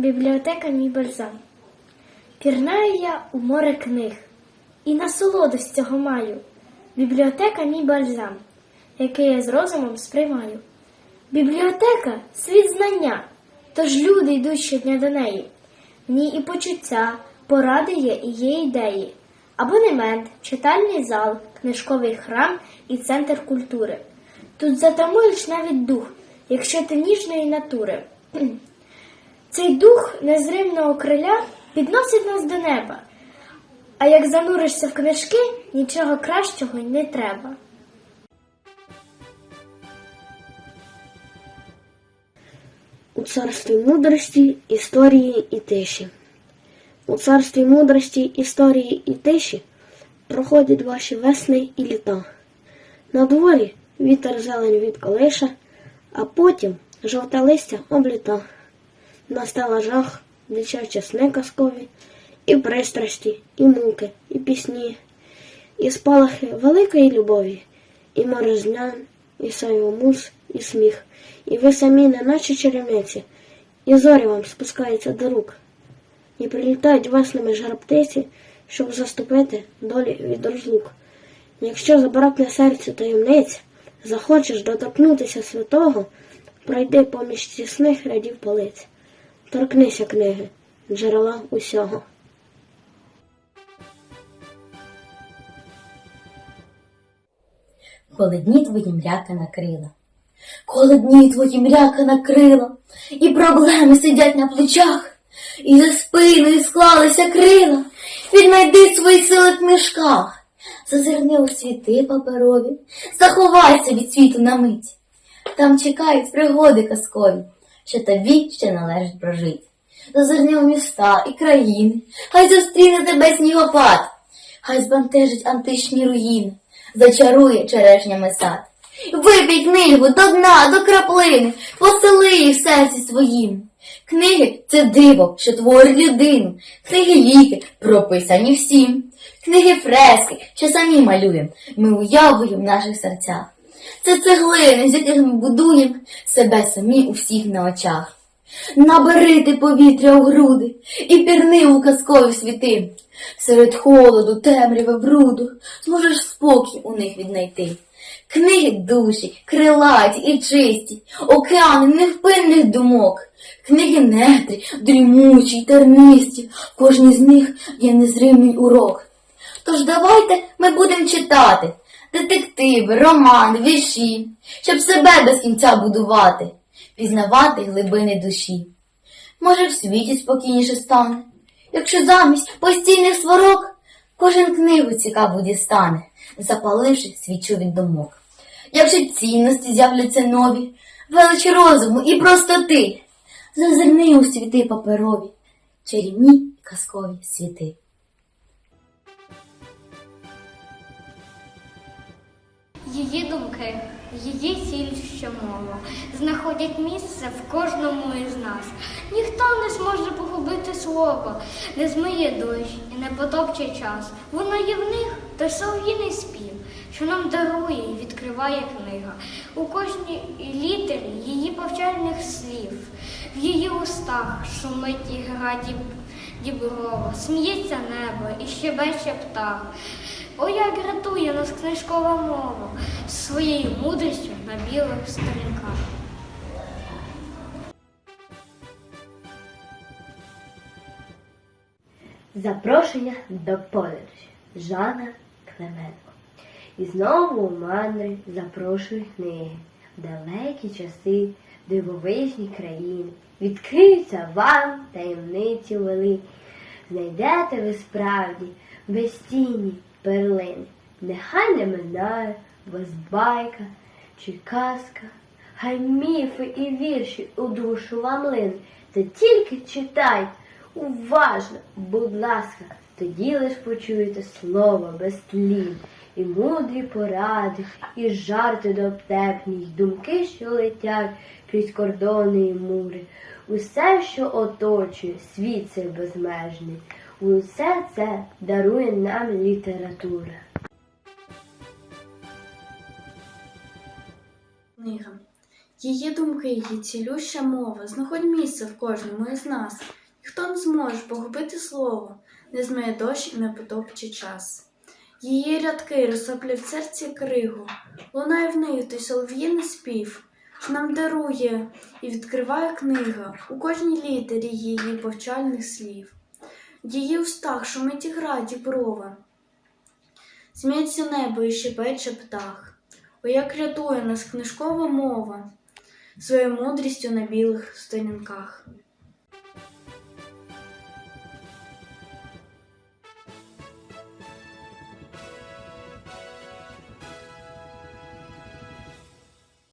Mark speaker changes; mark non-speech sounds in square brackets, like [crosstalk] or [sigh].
Speaker 1: Бібліотека мій бальзам. Пірнаю я у море книг, і насолоду з цього маю. Бібліотека мій бальзам, який я з розумом сприймаю. Бібліотека світ знання, тож люди йдуть щодня до неї. В ній і почуття, поради є, і є ідеї, абонемент, читальний зал, книжковий храм і центр культури. Тут затамуєш навіть дух, якщо ти ніжної натури. [clears throat] Цей дух незримного криля підносить нас до неба. А як зануришся в книжки, нічого кращого й не треба.
Speaker 2: У царстві мудрості, історії і тиші. У царстві мудрості, історії і тиші проходять ваші весни і літа. На дворі вітер зелень від колиша, а потім жовте листя обліта. Настала жах, дитячі сни казкові, і пристрасті, і муки, і пісні, і спалахи великої любові, і море знян, і сайвомус, і сміх, і ви самі, неначе чарівниці, і зорі вам спускаються до рук, і прилітають веснами жарптиці, щоб заступити долі від розлук. Якщо забракне серцю таємниць, захочеш доторкнутися святого, пройди поміж тісних рядів полиць. Торкнися книги, джерела усього.
Speaker 3: коли дні твої мряка накрила. Коли дні твої мряка накрила, і проблеми сидять на плечах, і за спиною склалися крила, віднайди свої сили в книжках, зазирни у світи паперові, заховайся від світу на мить. Там чекають пригоди казкові, що тобі ще належить прожити. Зазирни у міста і країни, хай зустріне тебе снігопад, хай збентежить античні руїни, зачарує черешнями сад. Випій книгу до дна, до краплини, посели її в серці своїм. Книги це диво, що творить людину, книги ліки, прописані всім. Книги фрески, що самі малюємо, ми уявуємо в наших серцях. Це цеглини, з яких ми будуємо себе самі у всіх на очах. Набери ти повітря у груди і пірни у казкові світи. Серед холоду, темряви, бруду зможеш спокій у них віднайти. Книги душі, крилаті і чисті, океани невпинних думок, книги нетрі, дрімучі й тернисті, кожній з них є незримий урок. Тож давайте ми будемо читати детективи, романи, вірші, щоб себе без кінця будувати, пізнавати глибини душі. Може, в світі спокійніше стане, якщо замість постійних сварок кожен книгу цікаву дістане, запаливши свічу від думок. Якщо цінності з'являться нові, велич розуму і простоти, зазирни у світи паперові, чарівні казкові світи.
Speaker 1: Її думки, її ціль, що мова, знаходять місце в кожному із нас. Ніхто не зможе погубити слово, не змиє дощ і не потопче час. Воно є в них той солов'їний спів, що нам дарує і відкриває книга. У кожній літері її повчальних слів, в її устах шумить і гра діб, діброва, сміється небо і щебече птах. О, як рятує нас книжкова мова своєю мудрістю на білих сторінках.
Speaker 4: Запрошення до подорожі Жана Клименко. І знову у мандри запрошують книги в далекі часи, дивовижні країни. Відкриються вам таємниці великі. Знайдете ви справді безцінні перлини. Нехай не минає вас байка чи казка, хай міфи і вірші у душу вам лин. Та тільки читайте уважно, будь ласка, тоді лиш почуєте слово без тлін, і мудрі поради, і жарти дотепні, й думки, що летять крізь кордони і мури. Усе, що оточує світ цей безмежний, усе це дарує нам література.
Speaker 3: Книга.
Speaker 5: Її думки, її цілюща мова знаходь місце в кожному із нас. Ніхто не зможе погубити слово, не змиє дощ і не потопче час. Її рядки розсоплять в серці кригу, лунає в неї той солов'їний спів, що нам дарує і відкриває книга у кожній літері її повчальних слів. В її устах шумить і гра діброва, Сміється небо і щебече птах. О, як рятує нас книжкова мова своєю мудрістю на білих сторінках.